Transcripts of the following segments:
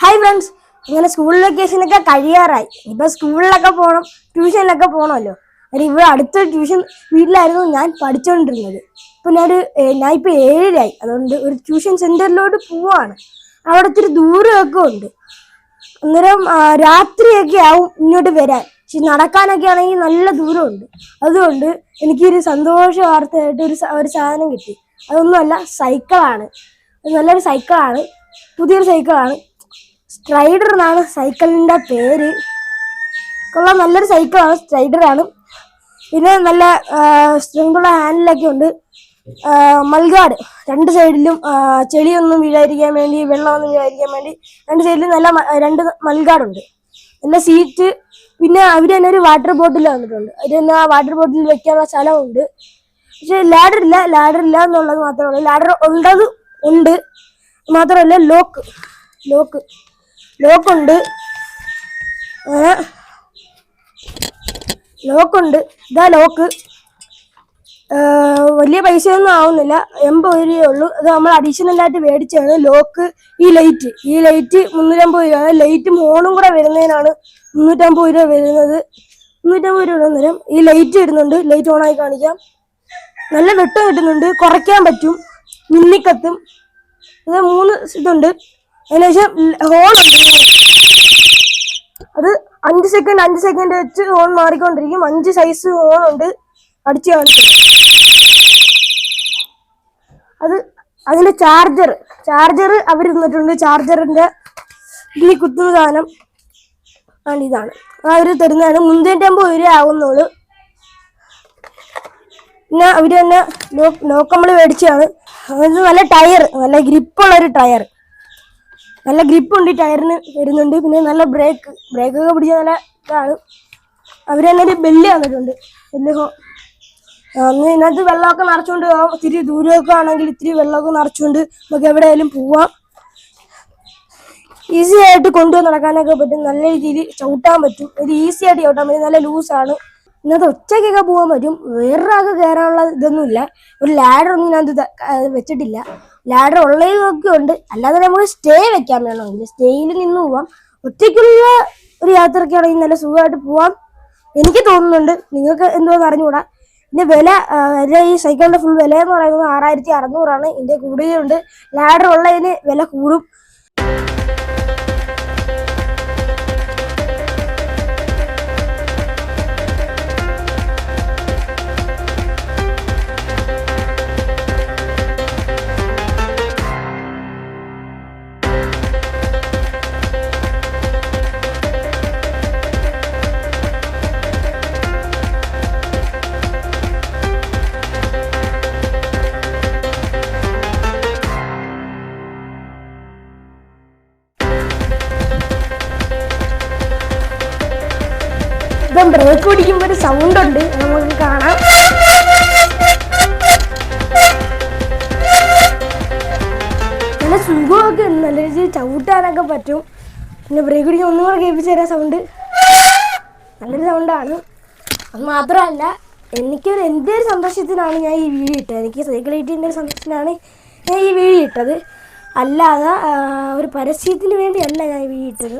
Hi friends ഇങ്ങനെ school വെക്കേഷനൊക്കെ കഴിയാറായി. ഇപ്പൊ സ്കൂളിലൊക്കെ പോകണം ട്യൂഷനിലൊക്കെ പോകണമല്ലോ അത് ഇവിടെ അടുത്ത ട്യൂഷൻ വീട്ടിലായിരുന്നു ഞാൻ പഠിച്ചുകൊണ്ടിരുന്നത് ഇപ്പൊ ഞാനൊരു ഞാൻ ഇപ്പൊ ഏഴിലായി. അതുകൊണ്ട് ഒരു ട്യൂഷൻ സെന്ററിലോട്ട് പോവാണ്. അവിടെ ഇത്തിരി ദൂരമൊക്കെ ഉണ്ട്. അന്നേരം രാത്രിയൊക്കെ ആവും ഇങ്ങോട്ട് വരാൻ. പക്ഷെ നടക്കാനൊക്കെ ആണെങ്കിൽ നല്ല ദൂരമുണ്ട്. അതുകൊണ്ട് എനിക്കൊരു സന്തോഷ വാർത്തയായിട്ട് ഒരു ഒരു സാധനം കിട്ടി. അതൊന്നുമല്ല സൈക്കിളാണ് നല്ലൊരു സൈക്കിളാണ് പുതിയൊരു സൈക്കിളാണ് സ്ട്രൈഡർ എന്നാണ് സൈക്കിളിന്റെ പേര്. കൊള്ളാം നല്ലൊരു സൈക്കിളാണ് സ്ട്രൈഡറാണ്. പിന്നെ നല്ല സ്ട്രെങ്തുള്ള ഹാൻഡിലൊക്കെ ഉണ്ട്. മൽഗാട് രണ്ട് സൈഡിലും ചെളിയൊന്നും വീഴാതിരിക്കാൻ വേണ്ടി വെള്ളമൊന്നും വീഴാതിരിക്കാൻ വേണ്ടി രണ്ട് സൈഡിലും നല്ല രണ്ട് മൽഗാടുണ്ട് നല്ല സീറ്റ് പിന്നെ അവർ തന്നെ ഒരു വാട്ടർ ബോട്ടിൽ വന്നിട്ടുണ്ട് അവർ തന്നെ ആ വാട്ടർ ബോട്ടിൽ വെക്കാനുള്ള സ്ഥലമുണ്ട്. പക്ഷെ ലാഡർ ഇല്ല ലാഡർ ഇല്ല എന്നുള്ളത് മാത്രമേ ഉള്ളൂ. ലാഡർ ഉണ്ടത് ഉണ്ട്. മാത്രമല്ല ലോക്ക് ലോക്ക്. ലോക്കുണ്ട്. ലോക്ക് ലോക്കുണ്ട്. ഇതാ ലോക്ക്. വലിയ പൈസ ഒന്നും ആവുന്നില്ല. എൺപത് രൂപയേ ഉള്ളൂ. അത് നമ്മൾ അഡീഷണൽ ആയിട്ട് മേടിച്ചാണ് ലോക്ക്. ഈ ലൈറ്റ് ഈ ലൈറ്റ് മുന്നൂറ്റമ്പത് രൂപയാണ് ലൈറ്റ് മോണും കൂടെ വരുന്നതിനാണ് മുന്നൂറ്റമ്പത് രൂപ വരുന്നത്. മുന്നൂറ്റമ്പത് രൂപ നേരം ഈ ലൈറ്റ് ഇടുന്നുണ്ട് ലൈറ്റ് ഓണായി കാണിക്കാം. നല്ല വെട്ടം കിട്ടുന്നുണ്ട്. കുറയ്ക്കാൻ പറ്റും. മിന്നിക്കത്തും. ഇത് മൂന്ന് ഇതുണ്ട്. അതിനുശേഷം ഹോൺ അത് അഞ്ച് സെക്കൻഡ് അഞ്ച് സെക്കൻഡ് വെച്ച് ഹോൺ മാറിക്കൊണ്ടിരിക്കും. അഞ്ച് സൈസ് ഹോൺ ഉണ്ട്. അടിച്ച് കാണിക്കുന്നത് അത് അതിന്റെ ചാർജർ ചാർജർ അവർ തന്നിട്ടുണ്ട്. ചാർജറിന്റെ ഇതിൽ കുത്തുന്ന സാധനം ആണ് ഇതാണ്. അവർ തരുന്നതാണ് മുന്തേറ്റാകുമ്പോൾ രൂപ ആവുന്നുള്ളൂ. പിന്നെ അവർ തന്നെ ലോക്ക് മേടിച്ചാണ് നമ്മൾ മേടിച്ചതാണ്. അത് നല്ല ടയർ നല്ല ഗ്രിപ്പുള്ള ഒരു ടയർ നല്ല ഗ്രിപ്പ് ഉണ്ട് ടയറിന് വരുന്നുണ്ട്. പിന്നെ നല്ല ബ്രേക്ക് ബ്രേക്കൊക്കെ പിടിച്ച നല്ല ഇതാണ്. അവർ തന്നെ ഒരു ബെല്ല് തന്നിട്ടുണ്ട്. ബെല്ല് അന്ന് ഇതിനകത്ത് വെള്ളമൊക്കെ നിറച്ചുകൊണ്ട് പോകാം ഇത്തിരി ദൂരമൊക്കെ ആണെങ്കിൽ ഇത്തിരി വെള്ളമൊക്കെ നിറച്ചുകൊണ്ട് നമുക്ക് എവിടെയായാലും പോവാം. ഈസി ആയിട്ട് കൊണ്ടുപോയി നടക്കാനൊക്കെ പറ്റും. നല്ല രീതിയിൽ ചവിട്ടാൻ പറ്റും. ഒരു ഈസി ആയിട്ട് ചവിട്ടാൻ പറ്റും. നല്ല ലൂസാണ് ഇന്നത്തെ ഒറ്റയ്ക്കൊക്കെ പോകാൻ പറ്റും. വേറൊരാൾക്ക് കയറാനുള്ള ഇതൊന്നുമില്ല. ഒരു ലാഡർ ഒന്നും ഞാൻ വെച്ചിട്ടില്ല. ലാഡർ ഉള്ളതൊക്കെ ഉണ്ട്. അല്ലാതെ നമുക്ക് സ്റ്റേ വെക്കാൻ വേണമെങ്കിൽ സ്റ്റേയിൽ നിന്ന് പോവാം. ഒറ്റയ്ക്കുള്ള ഒരു യാത്രയ്ക്കാണെങ്കിൽ നല്ല സുഖമായിട്ട് പോവാം. എനിക്ക് തോന്നുന്നുണ്ട്. നിങ്ങൾക്ക് എന്തോന്ന് അറിഞ്ഞുകൂടാ? ഇതിന്റെ വില എന്റെ ഈ സൈക്കിളിന്റെ ഫുൾ വില എന്ന് പറയുന്നത് ആറായിരത്തി അറുന്നൂറാണ്. ഇതിന്റെ കൂടുതലുണ്ട് ലാഡർ ഉള്ളതിന് വില കൂടും. ഇപ്പം ബ്രേക്ക് പിടിക്കുമ്പോൾ ഒരു സൗണ്ട് ഉണ്ട്. നമുക്ക് കാണാം. നല്ല സുഖമൊക്കെ നല്ല രീതിയിൽ ചവിട്ടാനൊക്കെ പറ്റും. പിന്നെ ബ്രേക്ക് പിടിക്കുമ്പോൾ ഒന്നും കൂടെ കേൾപ്പിച്ച് തരാം സൗണ്ട് നല്ലൊരു സൗണ്ടാണ് അത് മാത്രമല്ല എനിക്കൊരു എന്റെ ഒരു സന്തോഷത്തിനാണ് ഞാൻ ഈ വീഡിയോ ഇട്ടത്. എനിക്ക് സൈക്കിൾ കിട്ടിയതിന്റെ ഒരു സന്തോഷത്തിനാണ് ഞാൻ ഈ വീഡിയോ ഇട്ടത്. അല്ലാതെ ഒരു പരസ്യത്തിന് വേണ്ടിയല്ല ഞാൻ ഈ വീഡിയോ ഇട്ടത്.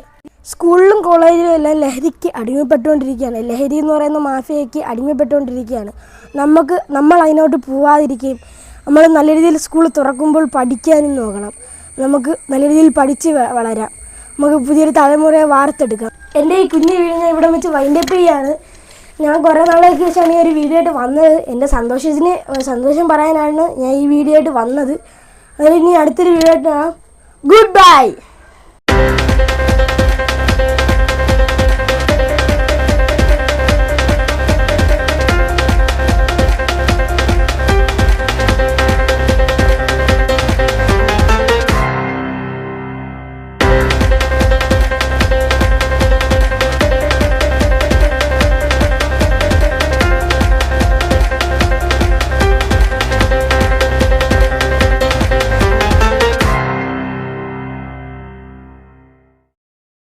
സ്കൂളിലും കോളേജിലും എല്ലാം ലഹരിക്ക് അടിമപ്പെട്ടുകൊണ്ടിരിക്കുകയാണ്. ലഹരി എന്ന് പറയുന്ന മാഫിയയ്ക്ക് അടിമപ്പെട്ടുകൊണ്ടിരിക്കുകയാണ്. നമുക്ക് നമ്മൾ അതിനോട്ട് പോവാതിരിക്കുകയും നമ്മൾ നല്ല രീതിയിൽ സ്കൂൾ തുറക്കുമ്പോൾ പഠിക്കാനും നോക്കണം. നമുക്ക് നല്ല രീതിയിൽ പഠിച്ച് വളരാം. നമുക്ക് പുതിയൊരു തലമുറയെ വാർത്തെടുക്കാം. എന്റെ ഈ കുഞ്ഞു ഞാൻ ഇവിടെ വെച്ച് വൈൻഡപ്പ് ചെയ്യാണ്. ഞാൻ കുറേ നാളേക്ക് ശേഷമാണ് ഈ ഒരു വീഡിയോ ആയിട്ട് വന്നത്. എന്റെ സന്തോഷത്തിന് സന്തോഷം പറയാനാണ് ഞാൻ ഈ വീഡിയോ ആയിട്ട് വന്നത്. അതിന് ഇനി അടുത്തൊരു വീഡിയോ ആയിട്ട് ഗുഡ് ബൈ